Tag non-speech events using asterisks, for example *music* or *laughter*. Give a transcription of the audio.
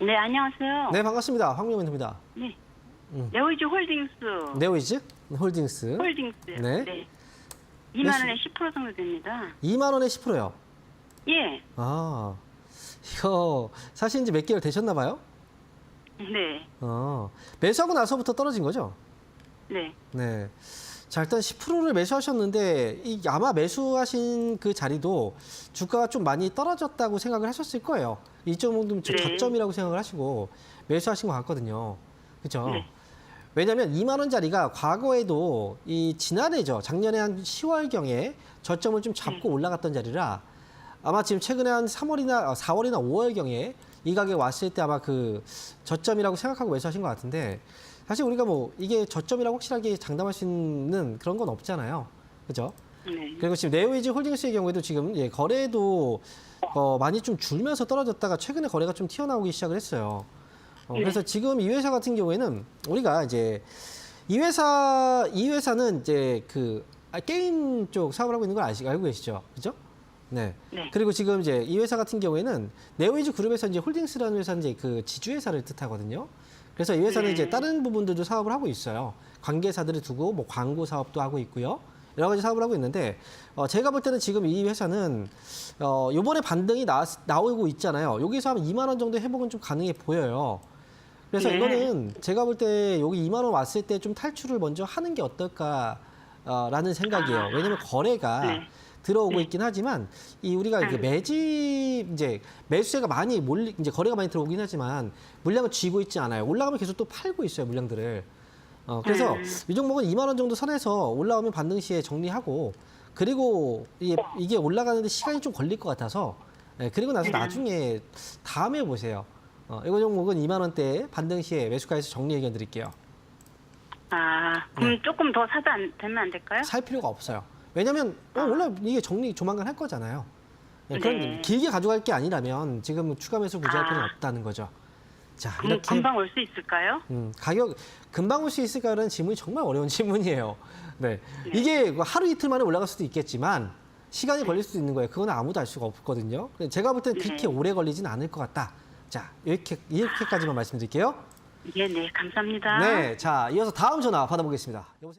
네, 안녕하세요. 네, 반갑습니다. 황민호 멘토입니다. 네. 음. 네오이즈 홀딩스. 네오이즈 홀딩스. 홀딩스. 네. 2만 몇 시- 원에 10% 정도 됩니다. 2만 원에 10%요. 예. 아, 이거 사실 이제 몇 개월 되셨나 봐요? 네. 어, 매수하고 나서부터 떨어진 거죠? 네. 네. 자, 일단 10%를 매수하셨는데 이 아마 매수하신 그 자리도 주가가 좀 많이 떨어졌다고 생각을 하셨을 거예요. 이점 정도면 저- 네. 저점이라고 생각을 하시고 매수하신 것 같거든요. 그렇죠? 네. 왜냐하면 2만 원짜리가 과거에도 이 지난해죠. 작년에 한 10월경에 저점을 좀 잡고 네. 올라갔던 자리라 아마 지금 최근에 한 3월이나 4월이나 5월경에 이 가격에 왔을 때 아마 그 저점이라고 생각하고 매수하신 것 같은데 사실 우리가 뭐 이게 저점이라고 확실하게 장담할 수 있는 그런 건 없잖아요. 그죠? 네. 그리고 지금 네오이즈 홀딩스의 경우에도 지금 예, 거래도 어, 많이 좀 줄면서 떨어졌다가 최근에 거래가 좀 튀어나오기 시작을 했어요. 어, 네. 그래서 지금 이 회사 같은 경우에는 우리가 이제 이 회사 이 회사는 이제 그 아, 게임 쪽 사업을 하고 있는 걸 아시 알고 계시죠? 그죠? 네. 네. 그리고 지금 이제 이 회사 같은 경우에는 네오이즈 그룹에서 이제 홀딩스라는 회사는 이제 그 지주회사를 뜻하거든요. 그래서 이 회사는 네. 이제 다른 부분들도 사업을 하고 있어요. 관계사들을 두고 뭐 광고 사업도 하고 있고요. 여러 가지 사업을 하고 있는데 어, 제가 볼 때는 지금 이 회사는 어, 요번에 반등이 나, 나오고 있잖아요. 여기서 하면 2만 원 정도 회복은 좀 가능해 보여요. 그래서 네. 이거는 제가 볼 때 여기 2만 원 왔을 때 좀 탈출을 먼저 하는 게 어떨까라는 생각이에요. 아. 왜냐면 거래가 네. 들어오고 네. 있긴 하지만 이 우리가 그 음. 매집 이제 매수세가 많이 몰리 이제 거래가 많이 들어오긴 하지만 물량을 쥐고 있지 않아요. 올라가면 계속 또 팔고 있어요 물량들을. 어 그래서 음. 이 종목은 2만 원 정도 선에서 올라오면 반등 시에 정리하고 그리고 이게 이게 올라가는데 시간이 좀 걸릴 것 같아서 예, 그리고 나서 음. 나중에 다음에 보세요. 어, 이거 종목은 2만 원대 반등 시에 매수가에서 정리 의견 드릴게요. 아, 그럼 네. 조금 더 사도 안, 되면 안 될까요? 살 필요가 없어요. 왜냐면 어, 아. 원래 이게 정리 조만간 할 거잖아요. 네, 그럼 네. 길게 가져갈 게 아니라면 지금 추가 매수 구제할 아. 필요는 없다는 거죠. 자 그럼 이렇게 금방 올 수 있을까요? 음, 가격 금방 올 수 있을까라는 질문이 정말 어려운 *laughs* 질문이에요. 네. 이게 하루 이틀 만에 올라갈 수도 있겠지만 시간이 걸릴 수도 있는 거예요. 그건 아무도 알 수가 없거든요. 제가 볼 때는 그렇게 네. 오래 걸리진 않을 것 같다. 자 이렇게 이렇게까지만 말씀드릴게요. 예, 네. 감사합니다. 네. 자 이어서 다음 전화 받아보겠습니다. 여보세요.